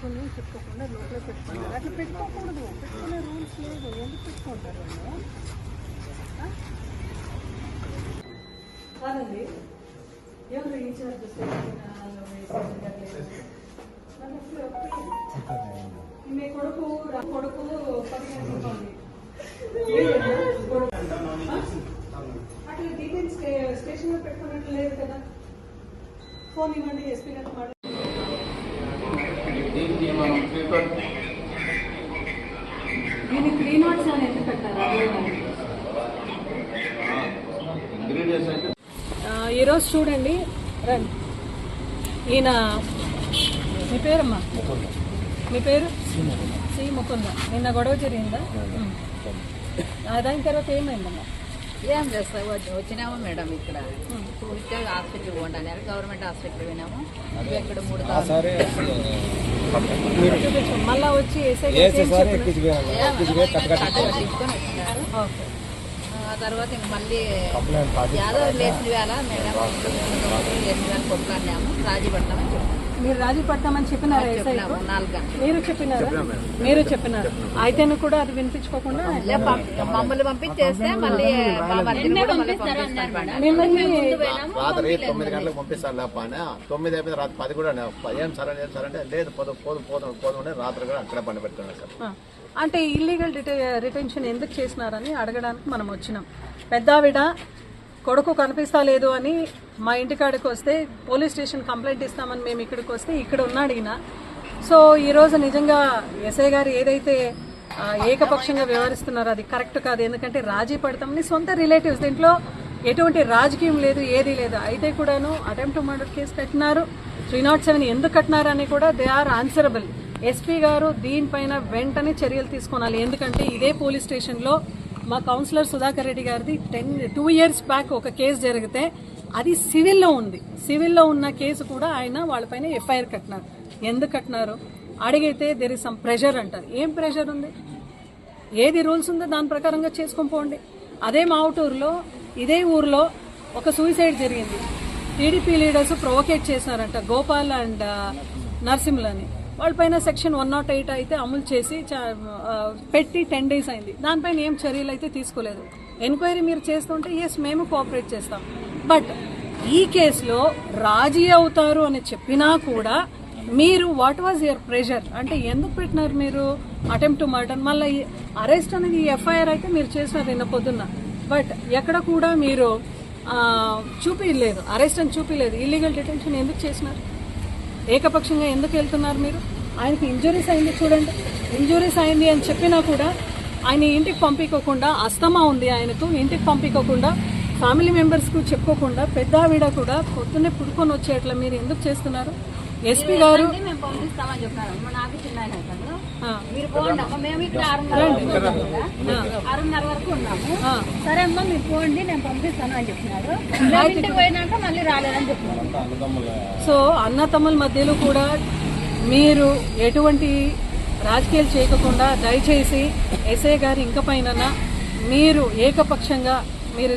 పెట్టుకోకుండా లోపల పెట్టుకుంటారు. అట్లా పెట్టుకోకూడదు. పెట్టుకునే రూల్స్ లేదు. ఎందుకు పెట్టుకుంటారు వాళ్ళు? కాదండి. ఎవరు ఇన్ఛార్జ్ మీ కొడుకు కొడుకు అట్లా డీటెయిల్స్ స్టేషన్లో పెట్టుకున్నట్టు లేదు కదా. ఫోన్ ఇవ్వండి ఎస్పీ గారు మాట దీనికి మనం పేపర్ దీనికి త్రీ నాట్స్ అని ఎందుకు పెట్టారు ఇంగ్రీడియంట్స్ అయితే ఈరోజు చూడండి. రండి. ఈయన మీ పేరమ్మా? మీ పేరు? సి ముకుంద నిన్న గొడవ జరిగిందా? ఉం. ఆ, దాని తర్వాత ఏమైందమ్మా? ఏం చేస్తావు? వచ్చి- వచ్చినాము మేడం ఇక్కడ. చూస్తే హాస్పిటల్ పోండి గవర్నమెంట్ హాస్పిటల్ పోయినాము. ఎక్కడ మూడు మళ్ళా వచ్చి ఆ తర్వాత ఇంక మళ్ళీ కంప్లైంట్ పాటి యాదో లేచిన వేళ మేడం లేచిన వేళ కొట్లాడినాము. రాజీ పడతామని చెప్పాము మీరు రాజీ పడతామని చెప్పినారా గంటలు. మీరు చెప్పినారా? మీరు చెప్పినారు? అయితేను కూడా అది వినిపించుకోకుండా మమ్మల్ని పంపించేస్తే మళ్ళీ రాత్రి తొమ్మిది గంటలకు పంపిస్తాను లేప అని. తొమ్మిది అయిపోయింది రాత్రి పది కూడా. ఏం సార్ ఏం సార్ అంటే లేదు పోదు పోదు పోదు పోదు అని రాత్రి కూడా అక్కడే పండి పెట్టుకున్నాను సార్. అంటే ఇల్లీగల్ రిటెన్షన్ ఎందుకు చేసినారని అడగడానికి మనం వచ్చినాం. పెద్దావిడ కొడుకు కనిపిస్తా లేదు అని మా ఇంటికాడికి వస్తే పోలీస్ స్టేషన్ కంప్లైంట్ ఇస్తామని మేము ఇక్కడికి వస్తే ఇక్కడ ఉన్నాడు ఈయన. సో ఈరోజు నిజంగా ఎస్ఐ గారు ఏదైతే ఏకపక్షంగా వ్యవహరిస్తున్నారో అది కరెక్ట్ కాదు. ఎందుకంటే రాజీ పడతామని సొంత రిలేటివ్స్ దీంట్లో ఎటువంటి రాజకీయం లేదు ఏది లేదు. అయితే కూడాను అటెంప్ట్ మర్డర్ కేసు కట్టినారు. త్రీ నాట్ సెవెన్ ఎందుకు కట్టినారని కూడా దే ఆర్ ఆన్సరబుల్. ఎస్పీ గారు దీనిపైన వెంటనే చర్యలు తీసుకోవాలి. ఎందుకంటే ఇదే పోలీస్ స్టేషన్లో మా కౌన్సిలర్ సుధాకర్ రెడ్డి గారిది టెన్ టూ ఇయర్స్ బ్యాక్ ఒక కేసు జరిగితే అది సివిల్లో ఉంది. సివిల్లో ఉన్న కేసు కూడా ఆయన వాళ్ళపైన ఎఫ్ఐఆర్ కట్టినారు. ఎందుకు కట్టినారు? అడిగితే దెర్ ఇస్ సమ్ ప్రెషర్ అంటారు. ఏం ప్రెషర్ ఉంది? ఏది రూల్స్ ఉందో దాని ప్రకారంగా చేసుకొని పోండి. అదే మావుటూరులో ఇదే ఊర్లో ఒక సూసైడ్ జరిగింది. టీడీపీ లీడర్స్ ప్రొవోకేట్ చేసినారంట గోపాల్ అండ్ నరసింహులని. వాళ్ళపైన సెక్షన్ వన్ నాట్ ఎయిట్ అయితే అమలు చేసి చా- పెట్టి టెన్ డేస్ అయింది. దానిపైన ఏం చర్యలు అయితే తీసుకోలేదు. ఎంక్వైరీ మీరు చేస్తుంటే ఎస్ మేము కోఆపరేట్ చేస్తాం. బట్ ఈ కేసులో రాజీ అవుతారు అని చెప్పినా కూడా మీరు వాట్ వాజ్ యువర్ ప్రెషర్ అంటే ఎందుకు పెట్టినారు మీరు అటెంప్ట్ టు మర్డర్ మళ్ళీ అరెస్ట్ అనేది ఎఫ్ఐఆర్ అయితే మీరు చేసినారు నిన్న పొద్దున్న. బట్ ఎక్కడ కూడా మీరు చూపించలేదు అరెస్ట్ అని చూపించలేదు ఇల్లీగల్ డిటెన్షన్ ఎందుకు చేసినారు? ఏకపక్షంగా ఎందుకు వెళ్తున్నారు మీరు? ఆయనకి ఇంజురీస్ అయింది చూడండి. ఇంజురీస్ అయింది అని చెప్పినా కూడా ఆయన ఇంటికి పంపించకుండా అస్తమా ఉంది ఆయనకు ఇంటికి పంపించకుండా ఫ్యామిలీ మెంబర్స్కు చెప్పుకోకుండా పెద్ద ఆవిడ కూడా పొద్దున్నే పుడుకొని వచ్చేట్లా మీరు ఎందుకు చేస్తున్నారు? ఎస్పీ గారు? మేము పంపిస్తామని చెప్పారు. మా నాకు చిన్న ఆయన అతను. ఆ, మీరు పోండి అమ్మ మేము ఇక్కడ ఆరున్నర వరకు ఉన్నాము. సరే అమ్మా మీరు పోండి నేను పంపిస్తాను అని చెప్పినాడు మేము ఇంటికి పోయినాక మళ్ళీ రాలేదని సో అన్న తమ్ముల మధ్యలో కూడా మీరు ఎటువంటి రాజకీయాలు చేయకుండా దయచేసి ఎస్ఐ గారి ఇంక పైన మీరు ఏకపక్షంగా మీరు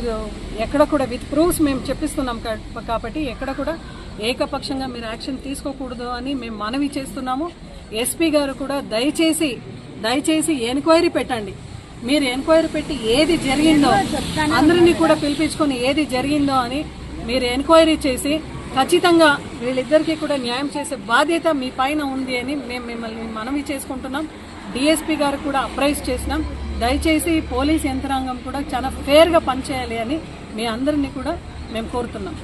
ఎక్కడ కూడా విత్ ప్రూఫ్స్ మేము చెప్పిస్తున్నాం కాబట్టి ఎక్కడ కూడా ఏకపక్షంగా మీరు యాక్షన్ తీసుకోకూడదు అని మేము మనవి చేస్తున్నాము. ఎస్పీ గారు కూడా దయచేసి దయచేసి ఎంక్వైరీ పెట్టండి. మీరు ఎంక్వైరీ పెట్టి ఏది జరిగిందో అందరినీ కూడా పిలిపించుకొని ఏది జరిగిందో అని మీరు ఎంక్వైరీ చేసి ఖచ్చితంగా వీళ్ళిద్దరికీ కూడా న్యాయం చేసే బాధ్యత మీ పైన ఉంది అని మేము మిమ్మల్ని మనవి చేసుకుంటున్నాం. డిఎస్పీ గారు కూడా అప్రైజ్ చేసినాం. దయచేసి పోలీస్ యంత్రాంగం కూడా చాలా ఫేర్గా పనిచేయాలి అని మీ అందరినీ కూడా మేము కోరుతున్నాం.